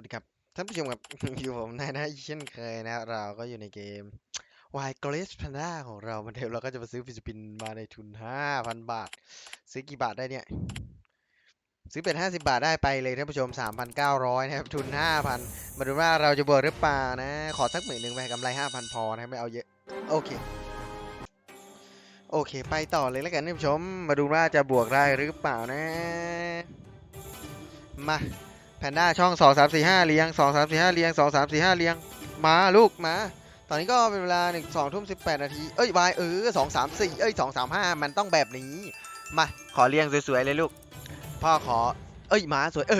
วัสดีครับ ท่านผู้ชมครับ อยู่ผมนายนะเช่นเคยนะ เราก็อยู่ในเกม Y g r a c e Panda ของเรามันเดิมเราก็จะมาซื้อฟิลิปินมาในทุน 5,000 บาท ซื้อกี่บาทได้เนี่ย ซื้อเป็น 50 บาทได้ไปเลยท่านผู้ชม 3,900 นะครับ ทุน 5,000 มาดูว่าเราจะบวกหรือเปล่านะ ขอสักหมื่นหนึ่งไปกำไร 5,000 พอนะไม่เอาเยอะ โอเค โอเค ไปต่อเลยแล้วกันท่านผู้ชม มาดูว่าจะบวกได้หรือเปล่านะ มา แพนด้าช่องสองสามสี่ห้าเลี้ยงสองสามสี่ห้าเลี้ยงสองสามสี่ห้าเลี้ยงมาลูกมาตอนนี้ก็เป็นเวลาหนึ่งสองทุ่มสิบแปดนาทีเอ้ยวายเออสองสามสี่เอ้ยสองสามห้ามันต้องแบบนี้ มาขอเลี้ยงสวยๆเลยลูก พ่อขอ เอ้ยมาสวยเอ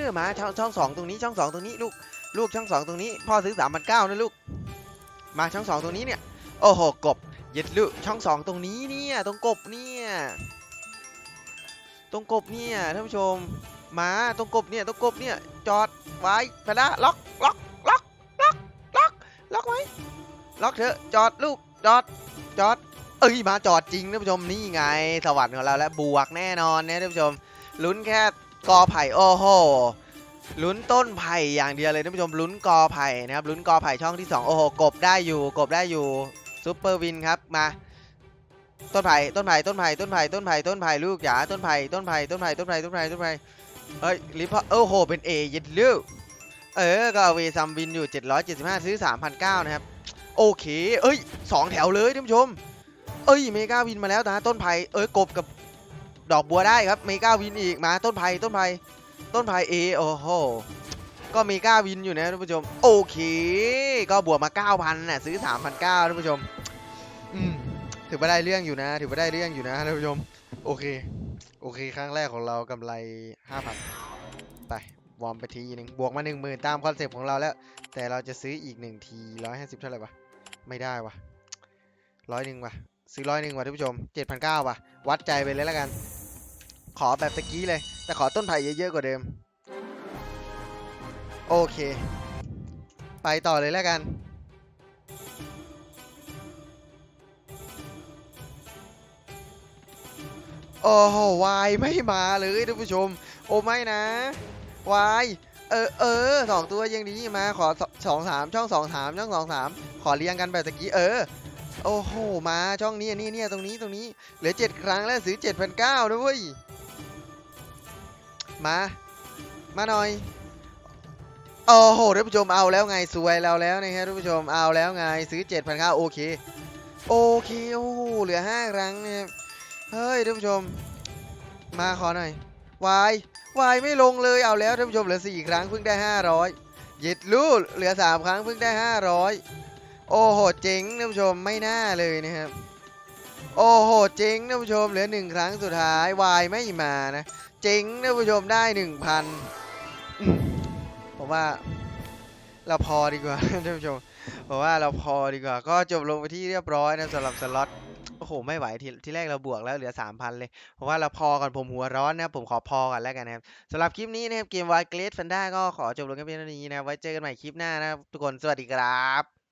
อมาช่องช่องสองตรงนี้ช่องสองตรงนี้ลูกลูกช่องสองตรงนี้พ่อซื้อสามพันเก้านะลูก มาช่องสองตรงนี้เนี่ยโอ้โหกบเย็ดลูกช่องสองตรงนี้เนี่ยตรงกบเนี่ยตรงกบเนี่ยท่านผู้ชม มาตรงกบเนี่ยตรงกบเนี่ยจอดไว้พนะล็อกล็อกล็อกล็อกล็อกล็อกไว้ล็อกเถอะจอดลูกจอดจอด เอ้ยมาจอดจริงท่านผู้ชมนี่ไง สวรรค์ของเราแล้วบวกแน่นอนนะท่านผู้ชมลุ้นแค่กอไผ่โอ้โหลุ้นต้นไผ่อย่างเดียวเลยท่านผู้ชมลุ้นกอไผ่นะครับลุ้นกอไผ่ช่องที่สองโอ้โหกบได้อยู่ กบได้อยู่ซูเปอร์วินครับมา ต้นไผ่ต้นไผ่ต้นไผ่ต้นไผ่ต้นไผ่ต้นไผ่ลูกจ๋าต้นไผ่ต้นไผ่ต้นไผ่ต้นไผ่ต้นไผ่ต้นไผ่ เฮ้ยลิพอโอ้โห เป็น A ยึดลูกเออ ก็เอาเวซัมวินอยู่ 775 ซื้อ 3,900 นะครับ โอเค เอ้ย2แถวเลยท่านผู้ชม เอ้ย เมกาวินมาแล้วนะต้นไผ่เอ้ย กบกับดอกบัวได้ครับ เมกาวินอีกมาต้นไผ่ต้นไผ่ต้นไผ่ A โอ้โห ก็เมกาวินอยู่นะท่านผู้ชม โอเค ก็บวกมา 9,000น่ะซื้อ 3,900ท่านผู้ชม อืม ถือว่าได้เรื่องอยู่นะ ถือว่าได้เรื่องอยู่นะท่านผู้ชม โอเค โอเค ครั้งแรกของเรากำไร 5,000 ไป วอร์มไปทีหนึ่งบวกมา 10,000 ตามคอนเซปต์ของเราแล้ว แต่เราจะซื้ออีก 1 ที 150 เท่าไหร่วะ ไม่ได้วะร้อยหนึ่งวะซื้อร้อยหนึ่งวะท่านผู้ชม 7,900วะวัดใจไปเลยแล้วกัน ขอแบบตะกี้เลย แต่ขอต้นไผ่เยอะๆกว่าเดิม โอเค ไปต่อเลยแล้วกัน โอ้โหวายไม่มาเลยท่านผู้ชม โอ้ไม่นะวายเออเออสองตัวยังดีมาขอสองสามช่องสองสามช่องสองสามขอเรียงกันแบบตะกี้เออโอ้โหมาช่องนี้นี่เนี่ยตรงนี้ตรงนี้เหลือเจ็ดครั้งแล้วซื้อเจ็ดพันเก้าด้วยมา มาหน่อยโอ้โหท่านผู้ชมเอาแล้วไงสวยเราแล้วนะครับท่านผู้ชมเอาแล้วไงซื้อเจ็ดพันเก้าโอเคโอเคโอ้โหเหลือห้าครั้งเนี่ย เฮ้ยท่านผู้ชม มาขอหน่อยวายวายไม่ลงเลยเอาแล้วท่านผู้ชมเหลือสี่ครั้งเพิ่งได้ห้าร้อยเย็ดลูดเหลือสามครั้งเพิ่งได้ห้าร้อยโอ้โหเจ๋งท่านผู้ชมไม่น่าเลยนะครับโอ้โหเจ๋งท่านผู้ชมเหลือหนึ่งครั้งสุดท้ายวายไม่มานะเจ๋งท่านผู้ชมได้หนึ่งพันผมว่าเราพอดีกว่าท่านผู้ชมผมว่าเราพอดีกว่า ก็จบลงไปที่เรียบร้อยนะสำหรับสล็อต อ้โหไม่ไหวทีที่แรกเราบวกแล้วเหลือ3,000เลย เพราะว่าเราพอก่อนผมหัวร้อนนะครับผมขอพอก่อนแล้วกันนะครับสำหรับคลิปนี้นะครับเกมวายเกรดฟันด้าก็ขอจบลงแค่เพียงเท่านี้นะครับไว้เจอกันใหม่คลิปหน้านะครับทุกคนสวัสดีครับ